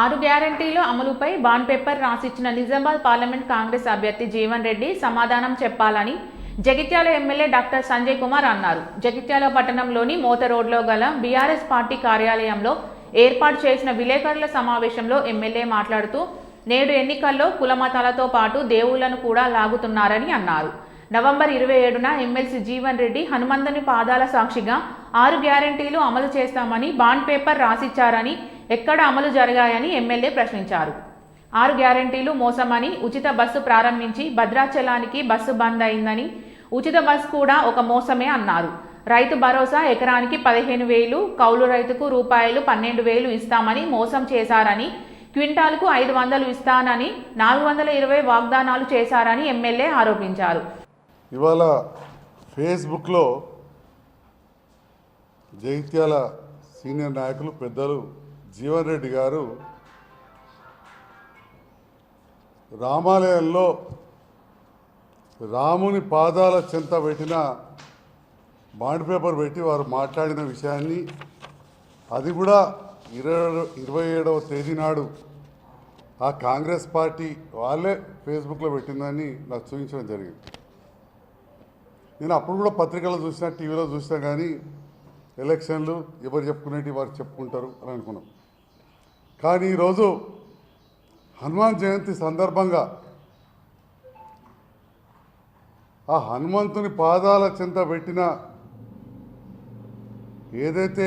ఆరు గ్యారంటీలు అమలుపై బాండ్ పేపర్ రాసిచ్చిన నిజామాబాద్ పార్లమెంట్ కాంగ్రెస్ అభ్యర్థి జీవన్ రెడ్డి సమాధానం చెప్పాలని జగిత్యాల ఎమ్మెల్యే డాక్టర్ సంజయ్ కుమార్ అన్నారు. జగిత్యాల పట్టణంలోని మోత రోడ్లో గల బీఆర్ఎస్ పార్టీ కార్యాలయంలో ఏర్పాటు చేసిన విలేకరుల సమావేశంలో ఎమ్మెల్యే మాట్లాడుతూ నేడు ఎన్నికల్లో కులమతాలతో పాటు దేవుళ్ళను కూడా లాగుతున్నారని అన్నారు. నవంబర్ ఇరవై ఏడున ఎమ్మెల్సీ జీవన్ రెడ్డి హనుమంతుని పాదాల సాక్షిగా ఆరు గ్యారంటీలు అమలు చేస్తామని బాండ్ పేపర్ రాసిచ్చారని ఎక్కడ అమలు జరిగాయని ఎమ్మెల్యే ప్రశ్నించారు. ఆరు గ్యారంటీలు మోసమని ఉచిత బస్సు ప్రారంభించి భద్రాచలానికి బస్సు బంద్ అయిందని ఉచిత బస్సు కూడా ఒక మోసమే అన్నారు. రైతు భరోసా ఎకరానికి పదిహేను వేలు కౌలు రైతుకు రూపాయలు పన్నెండు వేలు ఇస్తామని మోసం చేశారని క్వింటాల్కు ఐదు వందలు ఇస్తానని నాలుగు వందల ఇరవై వాగ్దానాలు చేశారని ఎమ్మెల్యే ఆరోపించారు. ఇవాళ ఫేస్బుక్లో జగిత్యాల సీనియర్ నాయకులు పెద్దలు జీవన్ రెడ్డి గారు రామాలయంలో రాముని పాదాల చెంత పెట్టిన బాండ్ పేపర్ పెట్టి వారు మాట్లాడిన విషయాన్ని అది కూడా ఇరవై ఇరవై ఏడవ తేదీ నాడు ఆ కాంగ్రెస్ పార్టీ వాళ్ళే ఫేస్బుక్లో పెట్టిందని నాకు చూపించడం జరిగింది. నేను అప్పుడు కూడా పత్రికలో చూసినా టీవీలో చూసినా కానీ ఎలక్షన్లు ఎవరు చెప్పుకునేటి వారు చెప్పుకుంటారు అని అనుకున్నాం. కానీ ఈరోజు హనుమాన్ జయంతి సందర్భంగా ఆ హనుమంతుని పాదాల చింత పెట్టిన ఏదైతే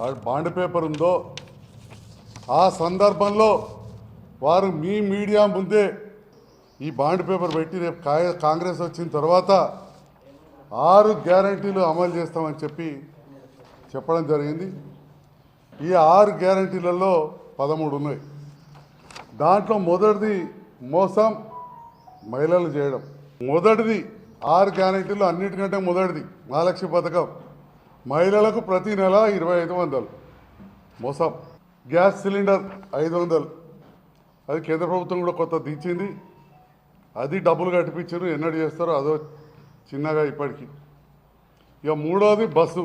ఆ బాండ్ పేపర్ ఉందో ఆ సందర్భంలో వారు మీ మీడియా ముందే ఈ బాండ్ పేపర్ పెట్టి రేపు కా- కాంగ్రెస్ వచ్చిన తర్వాత ఆరు గ్యారంటీలు అమలు చేస్తామని చెప్పి చెప్పడం జరిగింది. ఈ ఆరు గ్యారంటీలలో పదమూడు ఉన్నాయి. దాంట్లో మొదటిది మోసం మహిళలు చేయడం. మొదటిది ఆరు గ్యారంటీలు అన్నిటికంటే మొదటిది మహాలక్ష్మి పథకం. మహిళలకు ప్రతి నెల ఇరవై ఐదు వందలు మోసం. గ్యాస్ సిలిండర్ ఐదు వందలు. అది కేంద్ర ప్రభుత్వం కూడా కొత్త దించింది అది డబ్బులు కట్టిపించారు ఎన్నడు చేస్తారో అదో చిన్నగా ఇప్పటికీ. ఇక మూడోది బస్సు.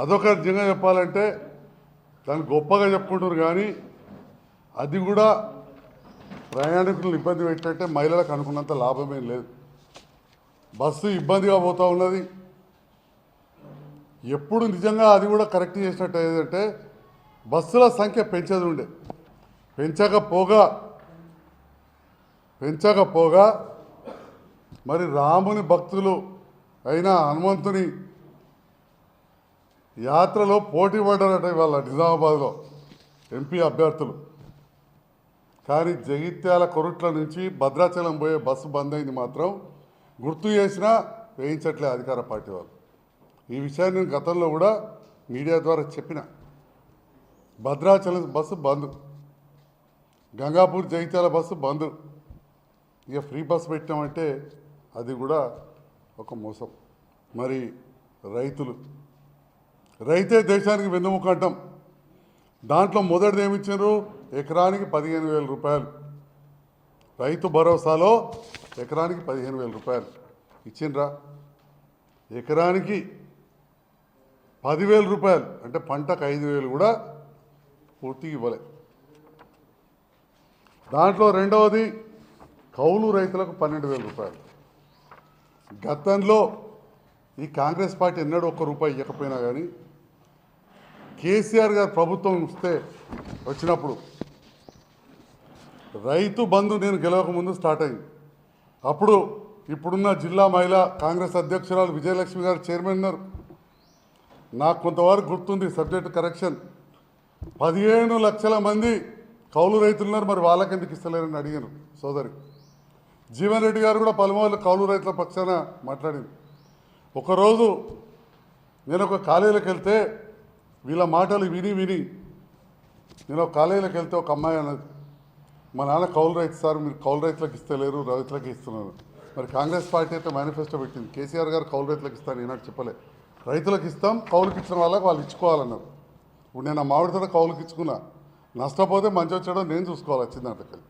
అదొక నిజంగా చెప్పాలంటే దాన్ని గొప్పగా చెప్పుకుంటారు కానీ అది కూడా ప్రయాణికులను ఇబ్బంది పెట్టినట్టే మహిళలకు అనుకున్నంత లాభమేం లేదు. బస్సు ఇబ్బందిగా పోతూ ఉన్నది. ఎప్పుడు నిజంగా అది కూడా కరెక్ట్ చేసినట్టు ఏదంటే బస్సుల సంఖ్య పెంచేది ఉండే. పెంచకపోగా పెంచకపోగా మరి రాముని భక్తులు అయినా హనుమంతుని యాత్రలో పోటీ పడ్డారట ఇవాళ నిజామాబాద్లో ఎంపీ అభ్యర్థులు. కానీ జగిత్యాల కొరుట్ల నుంచి భద్రాచలం పోయే బస్సు బంద్ అయింది మాత్రం గుర్తు చేసినా వేయించట్లే అధికార పార్టీ వాళ్ళు. ఈ విషయాన్ని నేను గతంలో కూడా మీడియా ద్వారా చెప్పిన. భద్రాచలం బస్సు బంద్. గంగాపూర్ జగిత్యాల బస్సు బంద్. ఇక ఫ్రీ బస్సు పెట్టామంటే అది కూడా ఒక మోసం. మరి రైతులు రైతే దేశానికి వెన్నుముక అంటాం దాంట్లో మొదటిది ఏమిచ్చారు ఎకరానికి పదిహేను వేల రూపాయలు. రైతు భరోసాలో ఎకరానికి పదిహేను వేల రూపాయలు. ఇచ్చిండ్రా? ఎకరానికి పదివేల రూపాయలు. అంటే పంటకు ఐదు వేలు కూడా పూర్తిగా ఇవ్వలే. దాంట్లో రెండవది కౌలు రైతులకు పన్నెండు వేల రూపాయలు. గతంలో ఈ కాంగ్రెస్ పార్టీ ఎన్నడూ ఒక్క రూపాయి ఇవ్వకపోయినా కానీ కేసీఆర్ గారు ప్రభుత్వం వస్తే వచ్చినప్పుడు రైతు బంధు నేను గెలవక ముందు స్టార్ట్ అయింది. అప్పుడు ఇప్పుడున్న జిల్లా మహిళా కాంగ్రెస్ అధ్యక్షురాలు విజయలక్ష్మి గారు చైర్మన్ ఉన్నారు. నాకు కొంతవరకు గుర్తుంది సబ్జెక్ట్ కరెక్షన్. పదిహేను లక్షల మంది కౌలు రైతులు ఉన్నారు మరి వాళ్ళకెందుకు ఇస్తలేరని అడిగారు సోదరి. జీవన్ రెడ్డి గారు కూడా పలుమార్లు కౌలు రైతుల పక్షాన మాట్లాడింది. ఒకరోజు నేను ఒక కాలేజీలోకి వెళ్తే వీళ్ళ మాటలు విని విని నేను ఒక కాలేజీలోకి వెళ్తే ఒక అమ్మాయి అన్నది మా నాన్న కౌలు రైతు సార్ మీరు కౌలు రైతులకు ఇస్తలేరు రైతులకు ఇస్తున్నారు. మరి కాంగ్రెస్ పార్టీ అయితే మేనిఫెస్టో పెట్టింది. కేసీఆర్ గారు కౌలు రైతులకు ఇస్తాను ఈనాడు చెప్పలే. రైతులకు ఇస్తాం కౌలుకి ఇచ్చిన వాళ్ళకి వాళ్ళు ఇచ్చుకోవాలన్నారు. ఇప్పుడు నేను ఆ మామిడితో కౌలుకి ఇచ్చుకున్నా. నష్టపోతే మంచి వచ్చాడో నేను చూసుకోవాలి వచ్చింది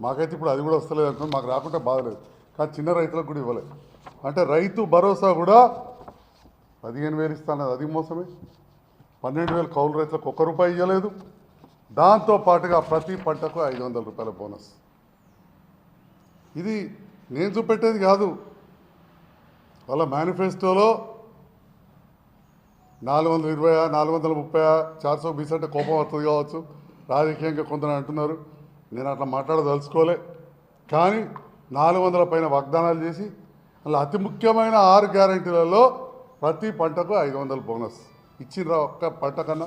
మాకైతే ఇప్పుడు అది కూడా వస్తలేదు అనుకోండి మాకు రాకుంటే బాధలేదు కానీ చిన్న రైతులకు కూడా ఇవ్వలేదు అంటే రైతు భరోసా కూడా పదిహేను వేలు ఇస్తానది అది మోసమే. పన్నెండు వేలు కౌలు రైతులకు ఒక్క రూపాయి ఇవ్వలేదు దాంతో పాటుగా ప్రతి పంటకు ఐదు వందల రూపాయల బోనస్. ఇది నేను చూపెట్టేది కాదు. వాళ్ళ మేనిఫెస్టోలో నాలుగు వందల ఇరవై నాలుగు వందల ముప్పై చార్సో బీస్ అంటే కోపం వస్తుంది కావచ్చు. రాజకీయంగా కొందరు అంటున్నారు. నేను అట్లా మాట్లాడదలుచుకోలే. కానీ నాలుగు వందల పైన వాగ్దానాలు చేసి అలా అతి ముఖ్యమైన ఆరు గ్యారంటీలలో ప్రతి పంటకు ఐదు వందల బోనస్. ఇచ్చిండ్రా ఒక్క పంట కన్నా